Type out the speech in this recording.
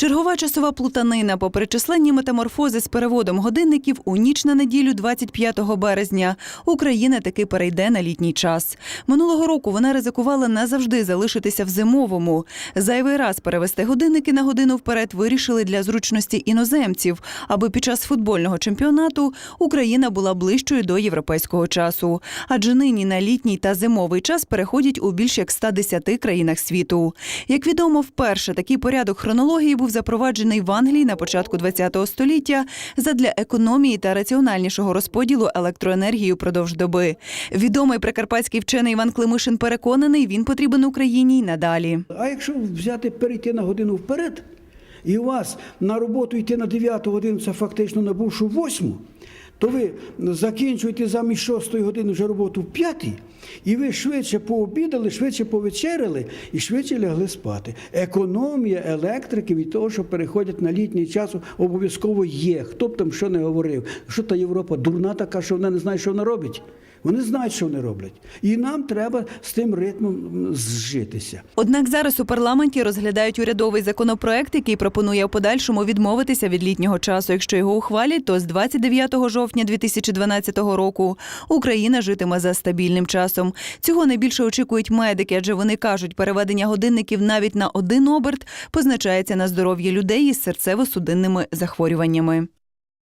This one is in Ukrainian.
Чергова часова плутанина попри численні метаморфози з переводом годинників у ніч на неділю 25 березня Україна таки перейде на літній час. Минулого року вона ризикувала назавжди залишитися в зимовому. Зайвий раз перевести годинники на годину вперед вирішили для зручності іноземців, аби під час футбольного чемпіонату Україна була ближчою до європейського часу. Адже нині на літній та зимовий час переходять у більш як 110 країнах світу. Як відомо, вперше такий порядок хронології був запроваджений в Англії на початку ХХ століття задля економії та раціональнішого розподілу електроенергії упродовж доби. Відомий прикарпатський вчений Іван Климишин переконаний, він потрібен Україні й надалі. А якщо взяти перейти на годину вперед, і у вас на роботу йти на 9 годину, це фактично набувши 8, то ви закінчуєте замість 6 години вже роботу в 5, і ви швидше пообідали, швидше повечеряли і швидше лягли спати. Економія електрики від того, що переходять на літній час, обов'язково є. Хто б там що не говорив, що та Європа дурна така, що вона не знає, що вона робить. Вони знають, що вони роблять. І нам треба з тим ритмом зжитися. Однак зараз у парламенті розглядають урядовий законопроект, який пропонує в подальшому відмовитися від літнього часу. Якщо його ухвалять, то з 29 жовтня 2012 року Україна житиме за стабільним часом. Цього найбільше очікують медики, адже вони кажуть, переведення годинників навіть на один оберт позначається на здоров'ї людей із серцево-судинними захворюваннями.